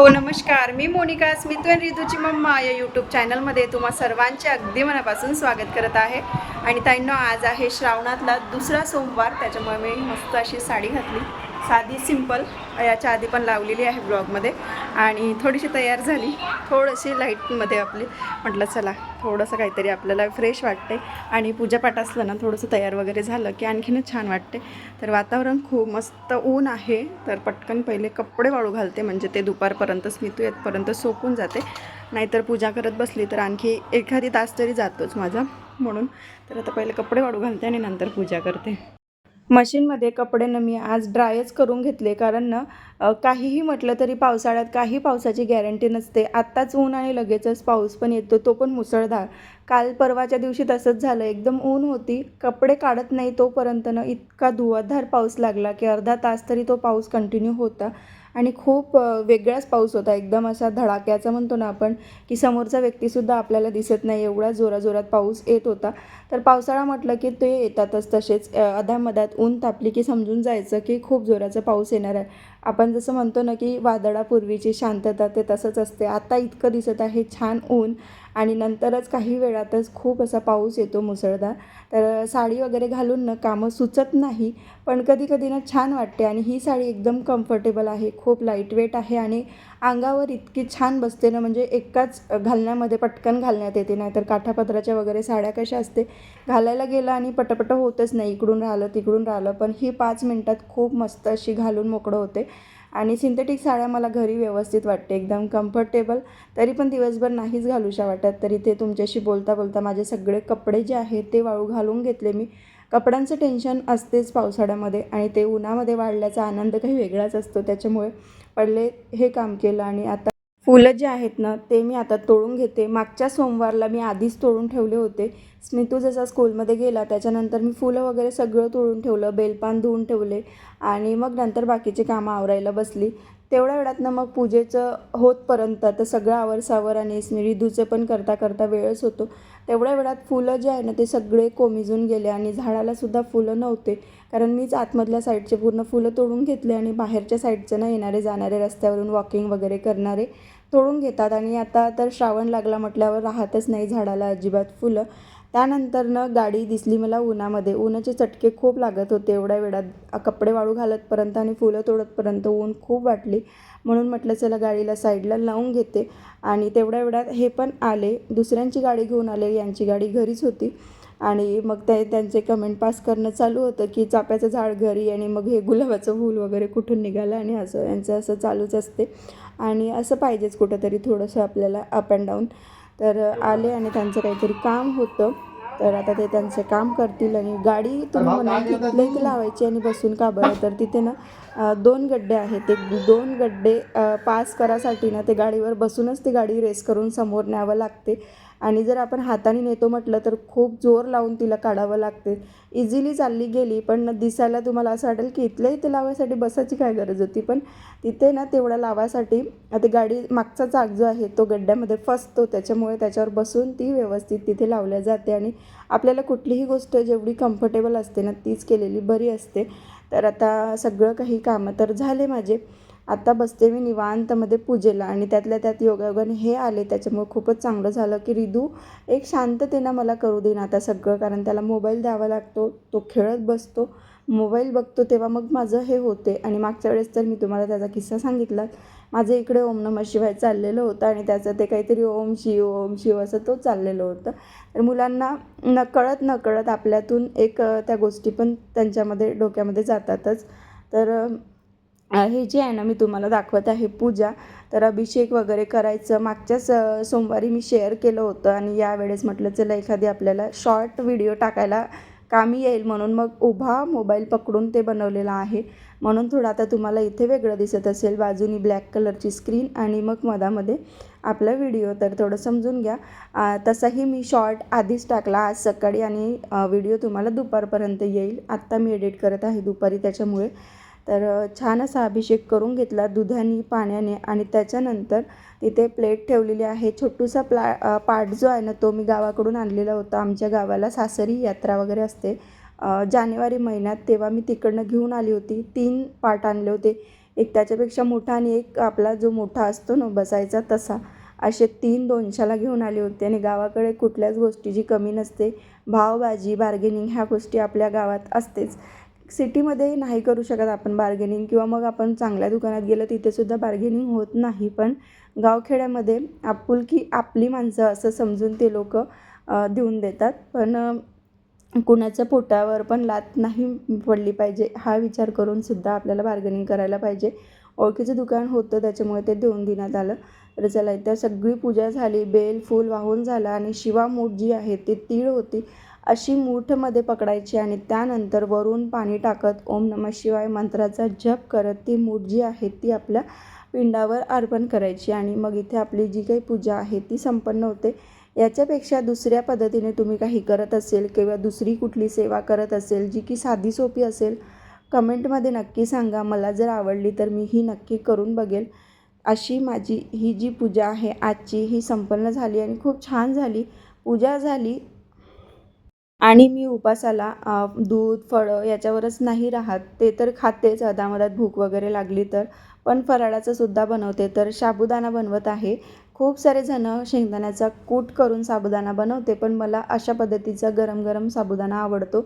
हो, नमस्कार. मी मोनिका स्मित अँड रितूची मम्मा या यूट्यूब चॅनलमध्ये तुम्हा सर्वांचे अगदी मनापासून स्वागत करत आहे. आणि ताईंना आज आहे श्रावणातला दुसरा सोमवार त्याच्यामुळे मी मस्त अशी साडी घातली. साधी सिंपल याच्या आधी पण लावलेली आहे ब्लॉगमध्ये आणि थोडीशी तयार झाली. थोडीशी लाईटमध्ये आपली. म्हटलं चला थोडंसं काहीतरी आपल्याला फ्रेश वाटते आणि पूजापाठ असलं ना थोडंसं तयार वगैरे झालं की आणखीनच छान वाटते. तर वातावरण खूप मस्त ऊन आहे. तर पटकन पहिले कपडे वाळू घालते. म्हणजे ते दुपारपर्यंत स्मितू येतपर्यंत सोकून जाते. नाहीतर पूजा करत बसली तर आणखी एखादी तास तरी जातोच माझा. म्हणून तर आता पहिले कपडे वाळू घालते आणि नंतर पूजा करते. मशीनमध्ये कपडे न मी आज ड्रायच करून घेतले. कारण ना काहीही म्हटलं तरी पावसाळ्यात काही पावसाची गॅरंटी नसते. आत्ताच ऊन आणि लगेचच पाऊस पण येतो तो पण मुसळधार. काल परवाच्या दिवशी तसंच झालं. एकदम ऊन होती. कपडे काढत नाही तोपर्यंत ना इतका धुवाधार पाऊस लागला की अर्धा तास तरी तो पाऊस कंटिन्यू होता. आणि खूप वेगळाच पाऊस होता. एकदम असा धडाक्याचा म्हणतो ना आपण की समोरचा व्यक्तीसुद्धा आपल्याला दिसत नाही एवढा जोराजोरात पाऊस येत होता. तर पावसाळा म्हटलं की ते येतातच तसेच. अधामधात ऊन तापली की समजून जायचं की खूप जोराचा पाऊस येणार आहे. आपण जसं म्हणतो ना की वादळापूर्वीची शांतता ते तसंच असते. आता इतकं दिसत आहे छान ऊन. आणि नंतरच काही वेळातच खूप असा पाऊस येतो मुसळधार. तर साडी वगैरे घालून ना कामं सुचत नाही पण कधी कधी ना छान वाटते आणि ही साडी एकदम कम्फर्टेबल आहे खूप लाईटवेट आहे आणि अंगावर इतकी छान बसते ना म्हणजे एकाच घालण्यामध्ये पटकन घालण्यात येते नाहीतर काठापत्राच्या वगैरे साड्या कशा असते घालायला गेलं आणि पटपट होतच नाही इकडून राहिलं तिकडून राहिलं. पण ही पाच मिनटात खूप मस्त अशी घालून मोकळं होते. आणि सिंथेटिक साड्या मला घरी व्यवस्थित वाटते एकदम कम्फर्टेबल तरी पण दिवसभर नाहीच घालूशा वाटत. तरी ते तुमच्याशी बोलता बोलता माझे सगळे कपडे जे आहेत ते वाळू घालून घेतले मी. कपड्यांचं टेन्शन असतेच पावसाळ्यामध्ये आणि ते उन्हामध्ये वाढल्याचा आनंद काही वेगळाच असतो. त्याच्यामुळे पडले हे काम केलं आणि आता फुलं जे आहेत ना ते मी आता तोडून घेते. मागच्या सोमवारला मी आधीच तोडून ठेवले होते. स्मितू जसा स्कूलमध्ये गेला त्याच्यानंतर मी फुलं वगैरे सगळं तोडून ठेवलं बेलपान धुवून ठेवले आणि मग नंतर बाकीचे कामं आवरायला बसली. तेवढ्या वेळातनं मग पूजेचं होतपर्यंत तर सगळं आवरसावर आणि रिधूचं पण करता करता वेळच होतो. तेवढ्या वेळात फुलं जे आहे ना ते सगळे कोमिजून गेले आणि झाडालासुद्धा फुलं नव्हते. कारण मीच आतमधल्या साईडचे पूर्ण फुलं तोडून घेतले आणि बाहेरच्या साईडचं ना येणारे जाणारे रस्त्यावरून वॉकिंग वगैरे करणारे. तोडून घेतात. आणि आता तर श्रावण लागला म्हटल्यावर राहतच नाही झाडाला अजिबात फुलं. त्यानंतरनं गाडी दिसली मला उन्हामध्ये. उन्हाचे चटके खूप लागत होते. एवढ्या वेळात कपडे वाळू घालतपर्यंत आणि फुलं तोडतपर्यंत ऊन खूप वाटली. म्हणून म्हटलं चला गाडीला साईडला लावून घेते. आणि तेवढ्या वेळात हे पण आले. दुसऱ्यांची गाडी घेऊन आले. यांची गाडी घरीच होती. आणि मग ते त्यांचे कमेंट पास करणं चालू होतं की चाप्याचं झाड घरी आणि मग हे गुलाबाचं फूल वगैरे कुठून निघालं आणि असं यांचं असं चालूच असते. आणि असं पाहिजेच कुठंतरी थोडंसं आपल्याला अप अँड डाऊन तर आले आणि त्यांचं काहीतरी काम होतं. तर आता ते त्यांचं काम करतील आणि गाडी तुम्ही म्हणाल की इथल्या इथे लावायची आणि बसून का बरं? तर तिथे ना दोन गड्डे आहेत. ते दोन गड्डे पास करासाठी ना ते गाडीवर बसूनच ती गाडी रेस करून समोर न्यावं लागते. आणि जर आपण हाताने नेतो म्हटलं तर खूप जोर लावून तिला काढावं लागते. इझिली चालली गेली पण दिसायला तुम्हाला असं वाटेल की इथल्या इथे लावायसाठी बसायची काय गरज होती? पण तिथे ना तेवढा लावायसाठी आता गाडी मागचा चाक जो आहे तो गड्ड्यामध्ये फसतो. त्याच्यामुळे त्याच्यावर बसून ती व्यवस्थित तिथे लावल्या जाते आणि आपल्याला कुठलीही गोष्ट जेवढी कम्फर्टेबल असते ना तीच केलेली बरी असते. तर आता सगळं काही कामं तर झाले माझे. आता बसते मी निवांतमध्ये पूजेला आणि त्यातल्या त्यात योगायोगाने हे आले त्याच्यामुळे खूपच चांगलं झालं की रिदू एक शांततेनं मला करू देईन आता सगळं कारण त्याला मोबाईल द्यावा लागतो तो खेळत बसतो. मोबाईल बघतो तेव्हा मग माझं हे होते. आणि मागच्या वेळेस तर मी तुम्हाला त्याचा किस्सा सांगितला. माझं इकडे ओम नमः शिवाय चाललेलं होतं आणि त्याचं ते काहीतरी ओम शिव ओम शिव असं तो चाललेलं होतं. तर मुलांना नकळत नकळत आपल्यातून एक त्या गोष्टी पण त्यांच्यामध्ये डोक्यामध्ये जातातच. तर हे जे आहे ना मी तुम्हाला दाखवत आहे पूजा. तर अभिषेक वगैरे करायचं. मागच्याच सोमवारी मी शेअर केलं होतं आणि यावेळेस म्हटलं चला एखादी आपल्याला शॉर्ट व्हिडिओ टाकायला कामी येईल. म्हणून मग उभा मोबाईल पकडून ते बनवलेलं आहे. म्हणून थोडं आता तुम्हाला इथे वेगळं दिसत असेल. बाजूनी ब्लॅक कलरची स्क्रीन आणि मग मधामध्ये आपला व्हिडिओ तर थोडं समजून घ्या. तसाही मी शॉर्ट आधीच टाकला. आज सकाळी आणि व्हिडिओ तुम्हाला दुपारपर्यंत येईल. आत्ता मी एडिट करत आहे दुपारी त्याच्यामुळे. तर छान असा अभिषेक करून घेतला दुधाने पाण्याने आणि त्याच्यानंतर तिथे प्लेट ठेवलेली आहे. छोटूसा प्ला पाट जो आहे ना तो मी गावाकडून आणलेला होता. आमच्या गावाला सासरी यात्रा वगैरे असते. जानेवारी महिन्यात तेव्हा मी तिकडनं घेऊन आली होती. तीन पाट आणले होते. एक त्याच्यापेक्षा मोठा आणि एक आपला जो मोठा असतो ना बसायचा तसा असे तीन दोनशाला घेऊन आले होते. आणि गावाकडे कुठल्याच गोष्टीची कमी नसते. भावबाजी बार्गेनिंग ह्या गोष्टी आपल्या गावात असतेच. सिटीमध्ये नाही करू शकत आपण बार्गेनिंग किंवा मग आपण चांगल्या दुकानात गेलं तिथेसुद्धा बार्गेनिंग होत नाही. पण गावखेड्यामध्ये आपुलकी आपली माणसं असं समजून ते लोक देऊन देतात. पण कुणाच्या पोटावर पण लात नाही पडली पाहिजे हा विचार करून सुद्धा आपल्याला बार्गेनिंग करायला पाहिजे. ओळखीचं दुकान होतं त्याच्यामुळे ते देऊन देण्यात आलं. तर चला इथं सगळी पूजा झाली बेल फूल वाहून झालं आणि शिवा मूठ जी आहे ती तीळ होती अशी मूठमध्ये पकडायची आणि त्यानंतर वरून पाणी टाकत ओम नम शिवाय मंत्राचा जप करत ती मूठ जी आहे ती आपल्या पिंडावर अर्पण करायची आणि मग इथे आपली जी काही पूजा आहे ती संपन्न होते. याच्यापेक्षा दुसऱ्या पद्धतीने तुम्ही काही करत असेल किंवा दुसरी कुठली सेवा करत असेल जी की साधी सोपी असेल कमेंटमध्ये नक्की सांगा. मला जर आवडली तर मी ही नक्की करून बघेल. अशी माझी ही जी पूजा आहे आजची ही संपन्न झाली आणि खूप छान झाली. पूजा झाली आणि मी उपासाला दूध फळं याच्यावरच नाही राहत. ते तर खातेच. अधामधात भूक वगैरे लागली तर. पण फराळाचं सुद्धा बनवते. तर साबुदाणा बनवत आहे. खूप सारे जणं शेंगदाण्याचा कूट करून साबुदाणा बनवते पण मला अशा पद्धतीचा गरम गरम साबुदाणा आवडतो.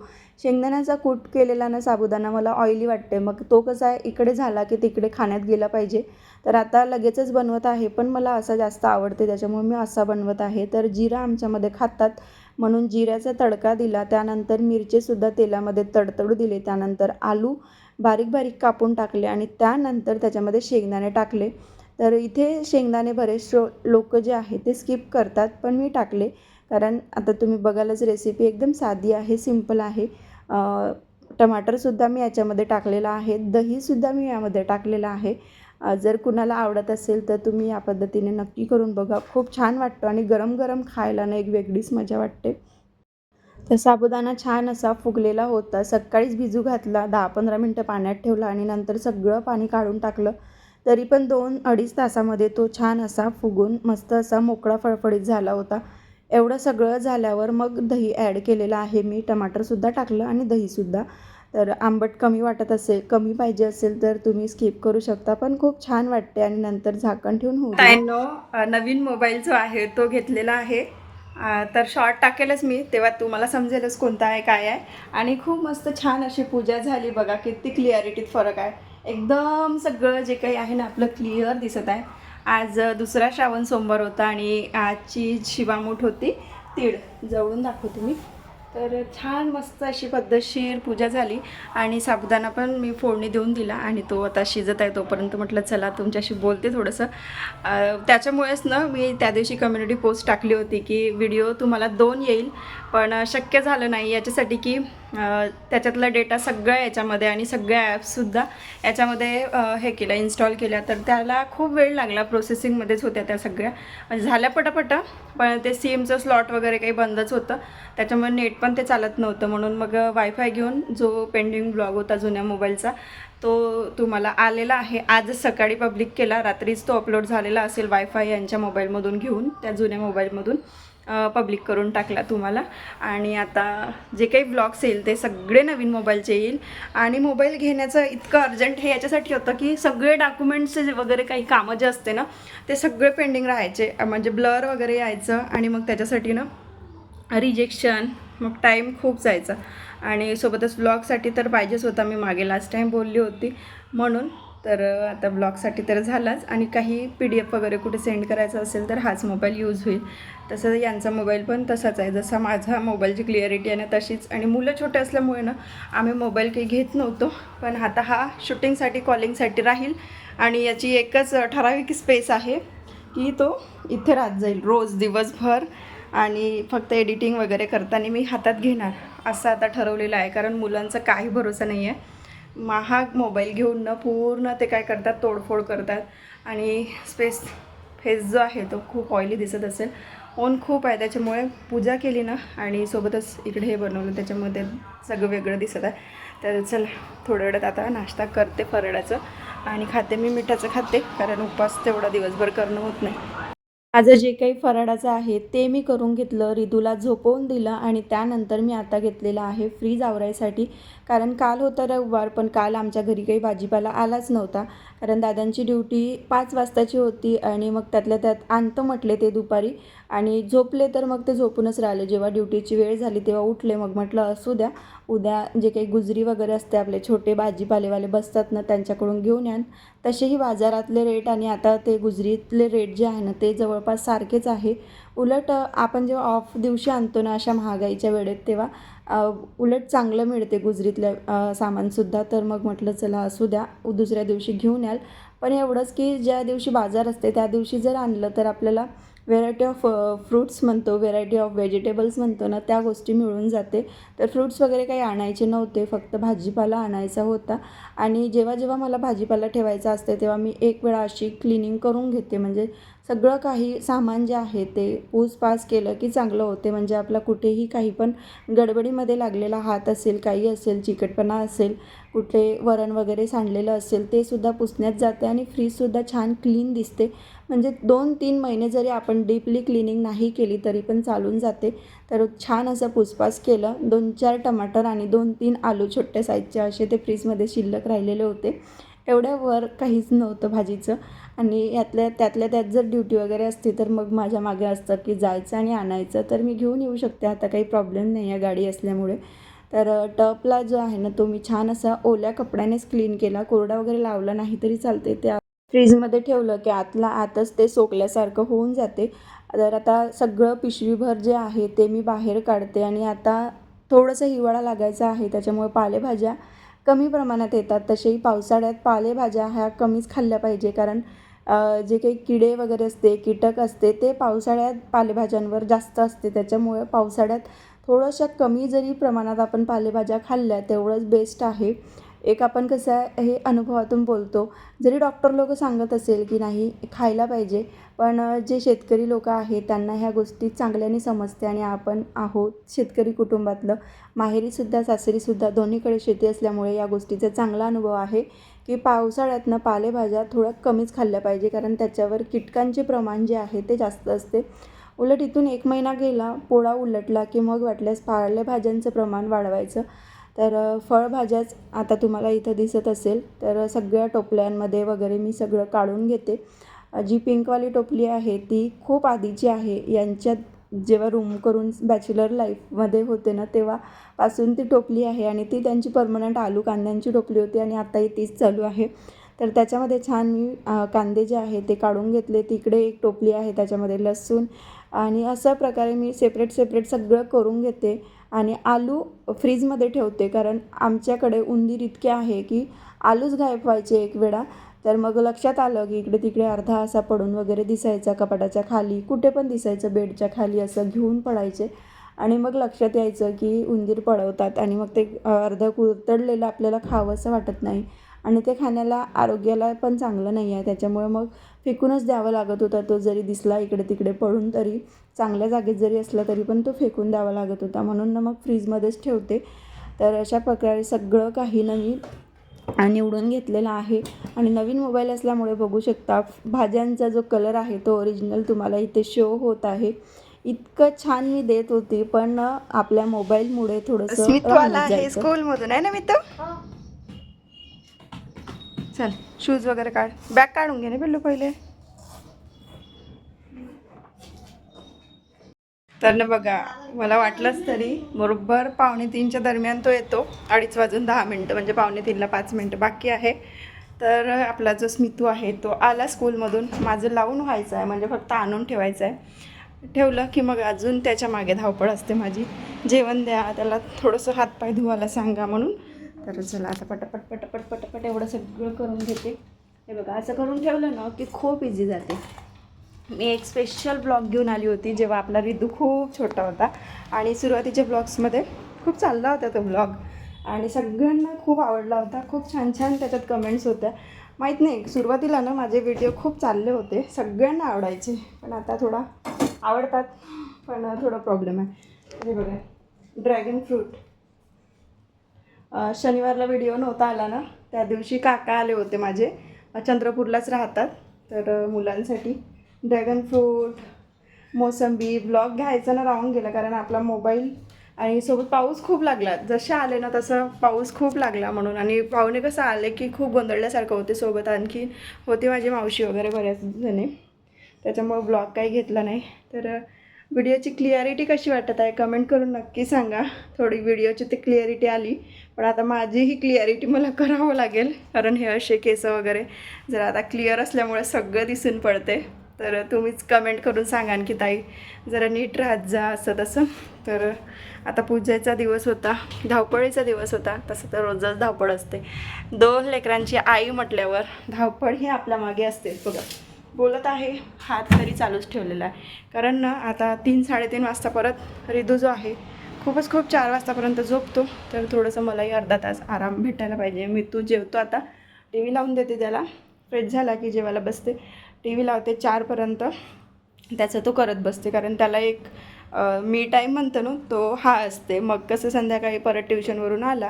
शेंगदाण्याचा कूट केलेला ना साबुदाणा मला ऑइली वाटते मग तो कसा आहे इकडे झाला की तिकडे खाण्यात गेला पाहिजे? तर आता लगेचच बनवत आहे पण मला असा जास्त आवडते त्याच्यामुळे मी असा बनवत आहे. तर जिरा आमच्यामध्ये खातात. म्हणून जिऱ्याचा तडका दिला त्यानंतर मिरचेसुद्धा तेलामध्ये तडतडू दिले त्यानंतर आलू बारीक बारीक कापून टाकले आणि त्यानंतर त्याच्यामध्ये शेंगदाणे टाकले. तर इथे शेंगदाणे बरेच लोक जे आहे ते स्किप करतात पण मी टाकले. कारण आता तुम्ही बघालच रेसिपी एकदम साधी आहे सिंपल आहे. टमाटरसुद्धा मी याच्यामध्ये टाकलेला आहे. दहीसुद्धा मी यामध्ये टाकलेलं आहे. जर कुणाला आवडत असेल तर तुम्ही या पद्धतीने नक्की करून बघा. खूप छान वाटतं आणि गरम गरम खायला ना एक वेगळीच मजा वाटते. तर साबुदाणा छान असा फुगलेला होता. सकाळीच भिजू घातला दहा पंधरा मिनटं पाण्यात ठेवला आणि नंतर सगळं पाणी काढून टाकलं. तरी पण दोन अडीच तासामध्ये तो छान असा फुगून मस्त असा मोकळा फळफळीत झाला होता. एवढं सगळं झाल्यावर मग दही ॲड केलेलं आहे. मी टमाटरसुद्धा टाकलं आणि दहीसुद्धा तर आंबट कमी वाटत असेल कमी पाहिजे असेल तर तुम्ही स्किप करू शकता. पण खूप छान वाटते आणि नंतर झाकण ठेवून होऊ नवीन मोबाईल जो आहे तो घेतलेला आहे. तर शॉर्ट टाकेलच मी तेव्हा तुम्हाला समजेलच कोणता आहे काय आहे. आणि खूप मस्त छान अशी पूजा झाली बघा किती क्लिअरिटीत फरक आहे. एकदम सगळं जे काही आहे ना आपलं क्लिअर दिसत आहे. आज दुसरा श्रावण सोमवार होता आणि आजची शिवामूठ होती तीळ जवळून दाखवते मी. तर छान मस्त अशी पद्धतशीर पूजा झाली आणि साबुदाणा पण मी फोडणी देऊन दिला आणि तो आता शिजत आहे तोपर्यंत म्हटलं चला तुमच्याशी बोलते थोडंसं. त्याच्यामुळेच ना मी त्या दिवशी कम्युनिटी पोस्ट टाकली होती की व्हिडिओ तुम्हाला दोन येईल. पण शक्य झालं नाही. याच्यासाठी की त्याच्यातला डेटा सगळ्या याच्यामध्ये आणि सगळ्या ॲप्ससुद्धा याच्यामध्ये हे केलं इन्स्टॉल केल्या. तर त्याला खूप वेळ लागला प्रोसेसिंगमध्येच होत्या त्या सगळ्या. म्हणजे झाल्या पटापटा पण ते सिमचं स्लॉट वगैरे काही बंदच होतं. त्याच्यामुळे नेट पण ते चालत नव्हतं. म्हणून मग वायफाय घेऊन जो पेंडिंग ब्लॉग होता जुन्या मोबाईलचा तो तुम्हाला आलेला आहे. आज सकाळी पब्लिक केला रात्रीच तो अपलोड झालेला असेल वायफाय यांच्या मोबाईलमधून घेऊन त्या जुन्या मोबाईलमधून. पब्लिक करून टाकला तुम्हाला. आणि आता जे काही ब्लॉग्स येईल ते सगळे नवीन मोबाईलचे येईल. आणि मोबाईल घेण्याचं इतकं अर्जंट हे याच्यासाठी होतं की सगळे डॉक्युमेंट्सचे वगैरे काही कामं जे असते ना ते सगळे पेंडिंग राहायचे. म्हणजे ब्लर वगैरे यायचं आणि मग त्याच्यासाठी ना रिजेक्शन मग टाईम खूप जायचा. आणि सोबतच ब्लॉगसाठी तर पाहिजेच होता. मी मागे लास्ट टाईम बोलली होती. म्हणून तर आता ब्लॉगसाठी तर झालाच आणि काही पी डी एफ वगैरे कुठे सेंड करायचं असेल तर हाच मोबाईल यूज होईल. तसं यांचा मोबाईल पण तसाच आहे. जसा माझा मोबाईलची क्लिअरिटी आहे ना तशीच. आणि मुलं छोटे असल्यामुळे ना आम्ही मोबाईल काही घेत नव्हतो. पण आता हा शूटिंगसाठी कॉलिंगसाठी राहील. आणि याची एकच ठराविक स्पेस आहे की तो इथे राहत जाईल. रोज दिवसभर. आणि फक्त एडिटिंग वगैरे करताना मी हातात घेणार. असं आता ठरवलेलं आहे. कारण मुलांचा काही भरोसा नाही आहे महाग मोबाईल घेऊन न पूर्ण ते काय करतात तोडफोड करतात. आणि स्पेस फेस जो आहे तो खूप ऑइली दिसत असेल. ऊन खूप आहे त्याच्यामुळे पूजा केली ना आणि सोबतच इकडे हे बनवलं त्याच्यामध्ये सगळं वेगळं दिसत आहे. तर चल थोड्या वेळात आता नाश्ता करते फरडाचं आणि खाते मी मिठाचं खाते कारण उपवास तेवढा दिवसभर करणं होत नाही. माझं जे काही फराळाचं आहे ते मी करून घेतलं रिदूला झोपवून दिलं आणि त्यानंतर मी आता घेतलेलं आहे फ्रीज आवरायसाठी. कारण काल होतं रविवार पण काल आमच्या घरी काही भाजीपाला आलाच नव्हता. कारण दादांची ड्युटी पाच वाजताची होती आणि मग त्यातल्या त्यात अंत म्हटले ते दुपारी. आणि झोपले तर मग ते झोपूनच राहिले. जेव्हा ड्युटीची वेळ झाली तेव्हा उठले. मग म्हटलं असू द्या. उद्या जे काही गुजरी वगैरे असते आपले छोटे भाजीपालेवाले बसतात ना त्यांच्याकडून घेऊन यान तसेही बाजारातले रेट आणि आता ते गुजरीतले रेट जे आहे ना ते जवळपास सारखेच आहे. उलट आपण जेव्हा ऑफ दिवशी आणतो ना अशा महागाईच्या वेळेत तेव्हा उलट चांगलं मिळते गुजरीतलं सामानसुद्धा. तर मग म्हटलं चला असू द्या. दुसऱ्या दिवशी घेऊन याल. पण एवढंच की ज्या दिवशी बाजार असते त्या दिवशी जर आणलं तर आपल्याला व्हेरायटी ऑफ फ्रूट्स म्हणतो व्हेरायटी ऑफ व्हेजिटेबल्स म्हणतो ना त्या गोष्टी मिळून जाते. तर फ्रूट्स वगैरे काही आणायचे नव्हते फक्त भाजीपाला आणायचा होता. आणि जेव्हा जेव्हा मला भाजीपाला ठेवायचा असते तेव्हा मी एक वेळा अशी क्लिनिंग करून घेते. म्हणजे सगळं काही सामान जे आहे ते पूसपास केलं की चांगलं होते. म्हणजे आपला कुठेही काही पण गडबडीमध्ये लागलेला हात असेल काही असेल चिकटपणा असेल कुठे वरण वगैरे सांडलेलं असेल ते सुद्धा पुसण्यात जाते आणि फ्रीजसुद्धा छान क्लीन दिसते. म्हणजे दोन तीन महिने जरी आपण डीपली क्लिनिंग नाही केली तरी पण चालून जाते. तर छान असं पुसपास केलं. दोन चार टमाटर आणि दोन तीन आलू छोट्या साईजचे असे ते फ्रीजमध्ये शिल्लक राहिलेले होते. एवढ्या वर काहीच नव्हतं भाजीचं. आणि यातल्या त्यातल्या त्यात जर ड्युटी वगैरे असती तर मग माझ्या मागे असतं की जायचं आणि आणायचं. तर मी घेऊन येऊ शकते. आता काही प्रॉब्लेम नाही आहे. गाडी असल्यामुळे. तर टपला जो आहे ना तो मी छान असा ओल्या कपड्यानेच क्लीन केला. कोरडा वगैरे लावला नाही तरी चालते त्या फ्रीजमध्ये ठेवलं की आतला आतच ते सोकल्यासारखं होऊन जाते. तर आता सगळं पिशवीभर जे आहे ते मी बाहेर काढते आणि आता थोडंसं हिवाळा लागायचा आहे त्याच्यामुळे पालेभाज्या कमी प्रमाणात येतात. तसेही पावसाळ्यात पालेभाज्या ह्या कमीच खाल्ल्या पाहिजे. कारण जे काही किडे वगैरे असते कीटक असते ते पावसाळ्यात पालेभाज्यांवर जास्त असते. त्याच्यामुळे पावसाळ्यात थोड्याशा कमी जरी प्रमाणात आपण पालेभाज्या खाल्ल्या तेवढंच बेस्ट आहे. एक आपण कसं आहे हे अनुभवातून बोलतो. जरी डॉक्टर लोक सांगत असेल की नाही खायला पाहिजे पण जे शेतकरी लोक आहेत त्यांना ह्या गोष्टी चांगल्याने समजते आणि आपण आहोत शेतकरी कुटुंबातलं. माहेरीसुद्धा सासरीसुद्धा दोन्हीकडे शेती असल्यामुळे या गोष्टीचा चांगला अनुभव आहे की पावसाळ्यातनं पालेभाज्या थोड्या कमीच खाल्ल्या पाहिजे कारण त्याच्यावर कीटकांचे प्रमाण जे आहे ते जास्त असते. उलट इथून एक महिना गेला पोळा उलटला की मग वाटल्यास पालेभाज्यांचं प्रमाण वाढवायचं. तर फळभाज्याच आता तुम्हाला इथं दिसत असेल तर सगळ्या टोपल्यांमध्ये वगैरे मी सगळं काढून घेते. जी पिंकवाली टोपली आहे ती खूप आधीची आहे. यांच्यात जेव्हा रूम करून बॅचलर लाईफमध्ये होते ना तेव्हापासून ती टोपली आहे आणि ती त्यांची परमनंट आलू कांद्यांची टोपली होती आणि आताही तीच चालू आहे. तर त्याच्यामध्ये छान मी कांदे जे आहे ते काढून घेतले. तिकडे एक टोपली आहे त्याच्यामध्ये लसूण आणि अशा प्रकारे मी सेपरेट सेपरेट सगळं करून घेते. आणि आलू फ्रीजमध्ये ठेवते. कारण आमच्याकडे उंदीर इतके आहे की आलूच गायब व्हायचे एक वेळा. तर मग लक्षात आलं की इकडे तिकडे अर्धा असा पडून वगैरे दिसायचा कपाटाच्या खाली. कुठे पण दिसायचं बेडच्या खाली असं घेऊन पडायचे. आणि मग लक्षात यायचं की उंदीर पळवतात आणि मग ते अर्धं कुरतडलेलं आपल्याला खावंसं वाटत नाही. आणि ते खाण्याला आरोग्याला पण चांगलं नाही आहे. त्याच्यामुळे मग फेकूनच द्यावं लागत होता तो जरी दिसला इकडे तिकडे पडून तरी चांगल्या जागेत जरी असला तरी पण तो फेकून द्यावा लागत होता. म्हणून ना मग फ्रीजमध्येच ठेवते. तर अशा प्रकारे सगळं काही ना मी आ, निवडून घेतलेला आहे. आणि नवीन मोबाईल असल्यामुळे बघू शकता भाज्यांचा जो कलर आहे तो ओरिजिनल तुम्हाला इथे शो होत आहे. इतकं छान मी देत होती पण आपल्या मोबाईलमुळे थोडंसं. स्कूलमधून आहे ना मित्र चल शूज वगैरे काढ. बॅग काढून घे ना पिल्लू पहिले. तर ना बघा मला वाटलंच तरी बरोबर पावणे तीनच्या दरम्यान तो येतो. अडीच वाजून दहा मिनटं म्हणजे पावणे तीनला पाच मिनटं बाकी आहे. तर आपला जो स्मितू आहे तो आला स्कूलमधून. माझं लावून व्हायचं आहे म्हणजे फक्त आणून ठेवायचं आहे. ठेवलं की मग अजून त्याच्यामागे धावपळ असते माझी. जेवण द्या त्याला थोडंसं हातपाय धुवायला सांगा म्हणून. तर चला आता पटापट पटापट पटापट एवढं सगळं करून घेते. हे बघा असं करून ठेवलं ना की खूप इझी जाते. मी एक स्पेशल ब्लॉग घेऊन आली होती जेव्हा आपला रिदू खूप छोटा होता आणि सुरुवातीच्या ब्लॉग्समध्ये खूप चालला होता तो ब्लॉग आणि सगळ्यांना खूप आवडला होता. खूप छान छान त्याच्यात कमेंट्स होत्या. माहीत नाही सुरुवातीला ना माझे व्हिडिओ खूप चालले होते. सगळ्यांना आवडायचे. पण आता थोडा आवडतात. पण थोडा प्रॉब्लेम आहे. हे बघा ड्रॅगन फ्रूट शनिवारला व्हिडिओ नव्हता आला ना त्या दिवशी काका आले होते माझे. चंद्रपूरलाच राहतात. तर मुलांसाठी ड्रॅगन फ्रूट मोसंबी ब्लॉग घ्यायचा ना राहून गेला. कारण आपला मोबाईल आणि सोबत पाऊस खूप लागला. जसे आले ना तसं पाऊस खूप लागला म्हणून. आणि पाहुणे कसं आले की खूप गोंधळल्यासारखं होते. सोबत आणखी होते माझी मावशी वगैरे बऱ्याच जणी. त्याच्यामुळं ब्लॉग काही घेतला नाही. तर व्हिडिओची क्लिअरिटी कशी वाटत आहे कमेंट करून नक्की सांगा. थोडी व्हिडिओची ती क्लिअरिटी आली पण आता माझी ही क्लिअरिटी मला करावं लागेल कारण हे असे केस वगैरे जर आता क्लिअर असल्यामुळे सगळं दिसून पडते. तर तुम्हीच कमेंट करून सांगा की ताई. जरा नीट राहत जा असं तसं. तर आता पूजेचा दिवस होता धावपळीचा दिवस होता. तसं तर रोजच धावपळ असते. दोन लेकरांची आई म्हटल्यावर धावपळ ही आपल्या मागे असते. बघा. बोलत आहे हात तरी चालूच ठेवलेला आहे. कारण ना आता तीन साडेतीन वाजता परत रिदू जो आहे खूपच खूप चार वाजतापर्यंत झोपतो. तर थोडंसं मलाही अर्धा तास आराम भेटायला पाहिजे. मी तू जेवतो आता. टी व्ही लावून देते त्याला. फ्रेश झाला की जेवायला बसते. टी व्ही लावते चारपर्यंत. त्याचं तो करत बसते. कारण त्याला एक मी टाईम म्हणतो ना तो हा असते. मग कसं संध्याकाळी परत ट्युशनवरून आला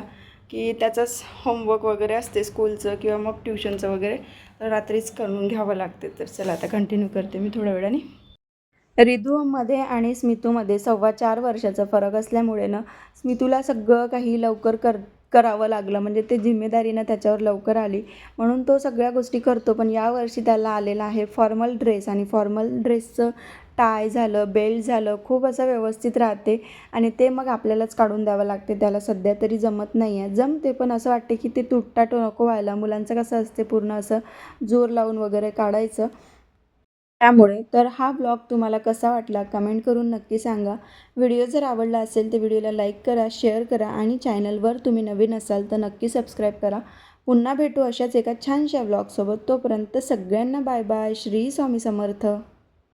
की त्याचंच होमवर्क वगैरे असते स्कूलचं किंवा मग ट्युशनचं वगैरे. तर रात्रीच करून घ्यावं लागते. तर चला आता कंटिन्यू करते मी थोड्या वेळाने. रिधूमध्ये आणि स्मितूमध्ये सव्वा चार वर्षाचा फरक असल्यामुळे ना स्मितूला सगळं काही लवकर कर करावं लागलं. म्हणजे ते जिम्मेदारीनं त्याच्यावर लवकर आली. म्हणून तो सगळ्या गोष्टी करतो पण यावर्षी त्याला आलेला आहे फॉर्मल ड्रेस आणि फॉर्मल ड्रेसचं टाय झालं बेल्ट झालं खूप असं व्यवस्थित राहते आणि ते मग आपल्यालाच काढून द्यावं लागते. त्याला सध्या तरी जमत नाही आहे. जमते पण असं वाटते की ते तुटताट नको व्हायला. मुलांचं कसं असते पूर्ण असं जोर लावून वगैरे काढायचं. त्यामुळे तर हा ब्लॉग तुम्हाला कसा वाटला कमेंट करून नक्की सांगा. व्हिडिओ जर आवडला असेल तर व्हिडिओला लाईक करा शेअर करा आणि चॅनलवर तुम्ही नवीन असाल तर नक्की सबस्क्राईब करा. पुन्हा भेटू अशाच एका छानशा ब्लॉगसोबत. तोपर्यंत सगळ्यांना बाय बाय. श्री स्वामी समर्थ.